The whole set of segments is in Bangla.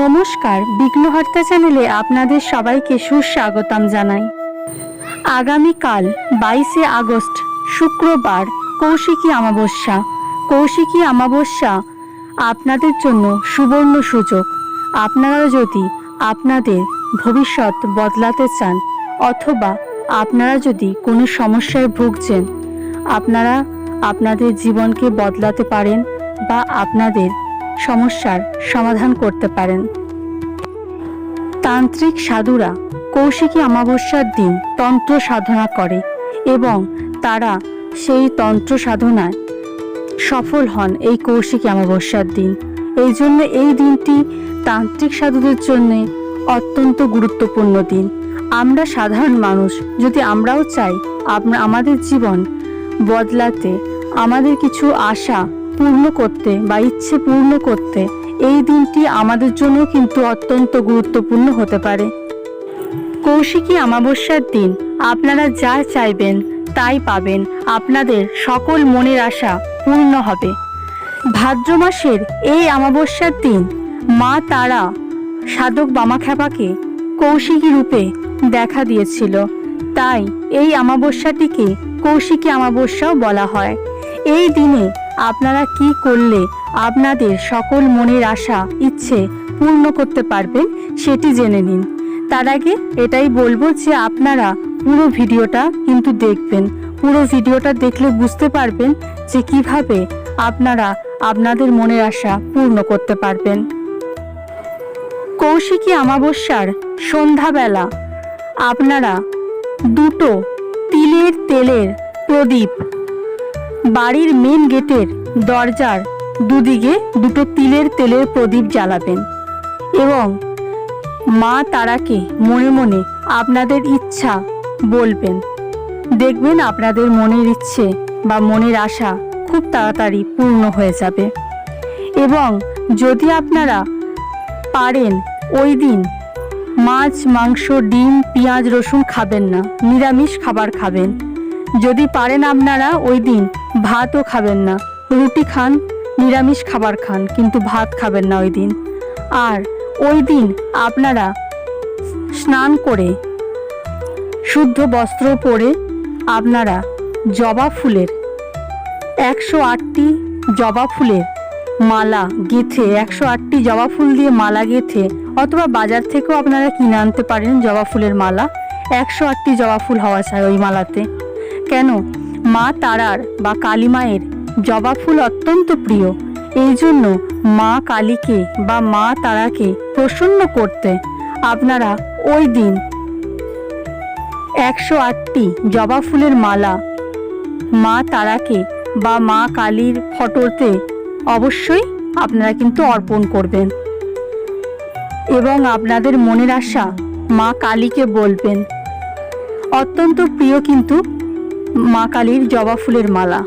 নমস্কার, বিঘ্নহর্তা চ্যানেলে আপনাদের সবাইকে সুস্বাগতম জানাই। আগামীকাল বাইশে আগস্ট, শুক্রবার কৌশিকী অমাবস্যা। কৌশিকী অমাবস্যা আপনাদের জন্য সুবর্ণ সুযোগ। আপনারা যদি আপনাদের ভবিষ্যৎ বদলাতে চান অথবা আপনারা যদি কোনো সমস্যায় ভুগছেন, আপনারা আপনাদের জীবনকে বদলাতে পারেন বা আপনাদের সমস্যার সমাধান করতে পারেন। তান্ত্রিক সাধুরা কৌশিকী অমাবস্যার দিন তন্ত্র সাধনা করে এবং তারা সেই তন্ত্র সাধনায় সফল হন এই কৌশিকী অমাবস্যার দিন। এই জন্য এই দিনটি তান্ত্রিক সাধুদের জন্য অত্যন্ত গুরুত্বপূর্ণ দিন। আমরা সাধারণ মানুষ, যদি আমরাও চাই আমাদের জীবন বদলাতে আমাদের কিছু আশা পূর্ণ করতে বা ইচ্ছে পূর্ণ করতে এই দিনটি আমাদের জন্য কিন্তু অত্যন্ত গুরুত্বপূর্ণ হতে পারে। কৌশিকী অমাবস্যার দিন, আপনারা যা চাইবেন তাই পাবেন, আপনাদের সকল মনের আশা পূর্ণ হবে। ভাদ্র মাসের এই অমাবস্যার দিন, মা তারা সাধক বামাখ্যাপাকে কৌশিকী রূপে দেখা দিয়েছিল। তাই এই অমাবস্যাটিকে কৌশিকী অমাবস্যাও বলা হয়। এই দিনে আপনারা কি করলে আপনাদের সকল মনের আশা, ইচ্ছে পূর্ণ করতে পারবেন সেটি জেনে নিন। তার আগে এটাই বলব যে আপনারা পুরো ভিডিওটা কিন্তু দেখবেন। পুরো ভিডিওটা দেখলে বুঝতে পারবেন যে কীভাবে আপনারা আপনাদের মনের আশা পূর্ণ করতে পারবেন। কৌশিকী অমাবস্যার সন্ধ্যাবেলা আপনারা দুটো তিলের তেলের প্রদীপ বাড়ির মেন গেটের দরজার দুদিকে দুটো তিলের তেলের প্রদীপ জ্বালাবেন এবং মা তারাকে মনে মনে আপনাদের ইচ্ছা বলবেন। দেখবেন আপনাদের মনের ইচ্ছে বা মনের আশা খুব তাড়াতাড়ি পূর্ণ হয়ে যাবে। এবং যদি আপনারা পারেন, ওই দিন মাছ, মাংস, ডিম, পেঁয়াজ, রসুন খাবেন না, নিরামিষ খাবার খাবেন। যদি পারেন আপনারা ওই দিন ভাতও খাবেন না। রুটি খান, নিরামিষ খাবার খান, কিন্তু ভাত খাবেন না ওই দিন। আর ওই দিন আপনারা স্নান করে শুদ্ধ বস্ত্র পরে আপনারা জবা ফুলের একশো আটটি জবা ফুলের মালা গেথে, একশো আটটি জবা ফুল দিয়ে মালা গেথে, অথবা বাজার থেকেও আপনারা কিনে আনতে পারেন জবা ফুলের মালা। একশো আটটি জবা ফুল হওয়া চাই ওই মালাতে। কেন? মা তারার বা কালী মায়ের জবা ফুল অত্যন্ত প্রিয়। এই জন্য মা কালীকে বা মা তারাকে প্রসন্ন করতে আপনারা ওই দিন একশো আটটি জবা ফুলের মালা মা তারাকে বা মা কালীর ফটোতে অবশ্যই আপনারা কিন্তু অর্পণ করবেন। এবং আপনাদের মনের আশা মা কালীকে বলবেন। অত্যন্ত প্রিয় কিন্তু মা কালীর জবা ফুলের মালা।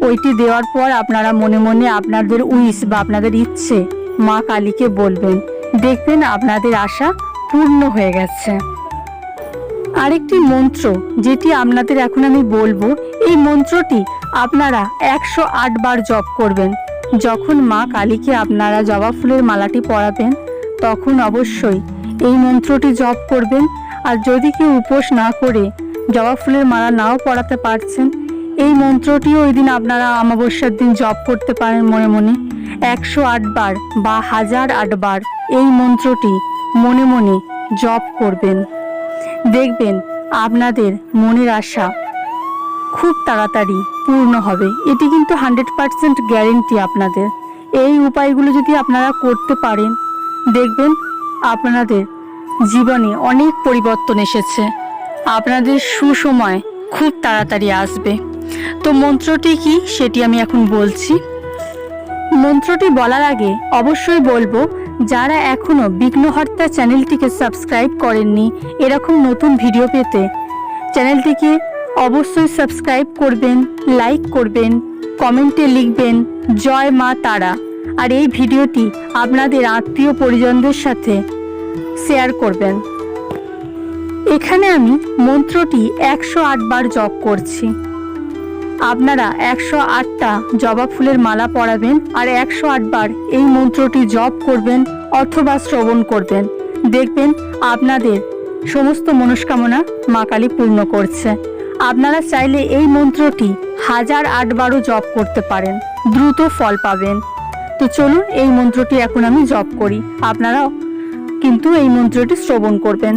ওইটি দেওয়ার পর আপনারা মনে মনে আপনাদের উইস বা আপনাদের ইচ্ছে মা কালীকে বলবেন। দেখবেন আপনাদের আশা পূর্ণ হয়ে গেছে। আরেকটি মন্ত্র যেটি আপনাদের এখন আমি বলব, এই মন্ত্রটি আপনারা একশো আট বার জপ করবেন। যখন মা কালীকে আপনারা জবা ফুলের মালাটি পরাবেন, তখন অবশ্যই এই মন্ত্রটি জপ করবেন। আর যদি কেউ উপোস না করে জবা ফুলের মালা নাও পড়াতে পারছেন। এই মন্ত্রটি ওই দিন আপনারা অমাবস্যার দিন জপ করতে পারেন মনে মনে। একশো আটবার বা হাজার আটবার এই মন্ত্রটি মনে মনে জপ করবেন। দেখবেন আপনাদের মনের আশা খুব তাড়াতাড়ি পূর্ণ হবে। এটি কিন্তু হান্ড্রেড পারসেন্ট গ্যারেন্টি আপনাদের। এই উপায়গুলো যদি আপনারা করতে পারেন, দেখবেন আপনাদের জীবনে অনেক পরিবর্তন এসেছে। আপনাদের সুসময় খুব তাড়াতাড়ি আসবে। তো মন্ত্রটি কি? সেটি আমি এখন বলছি। মন্ত্রটি বলার আগে অবশ্যই বলব, যারা এখনও বিঘ্নহর্তা চ্যানেলটিকে সাবস্ক্রাইব করেননি, এরকম নতুন ভিডিও পেতে চ্যানেলটিকে অবশ্যই সাবস্ক্রাইব করবেন, লাইক করবেন, কমেন্টে লিখবেন, জয় মা তারা। আর এই ভিডিওটি আপনাদের আত্মীয় পরিজনদের সাথে শেয়ার করবেন। এখানে আমি মন্ত্রটি একশো বার জপ করছি। আপনারা একশো আটটা জবা ফুলের মালা পরাবেন আর একশো আটবার এই মন্ত্রটি জপ করবেন অথবা শ্রবণ করবেন। দেখবেন আপনাদের সমস্ত মনস্কামনা মা কালী পূর্ণ করছে। আপনারা চাইলে এই মন্ত্রটি হাজার আটবারও জপ করতে পারেন। দ্রুত ফল পাবেন। তো চলুন এই মন্ত্রটি এখন আমি জপ করি। আপনারাও কিন্তু এই মন্ত্রটি শ্রবণ করবেন।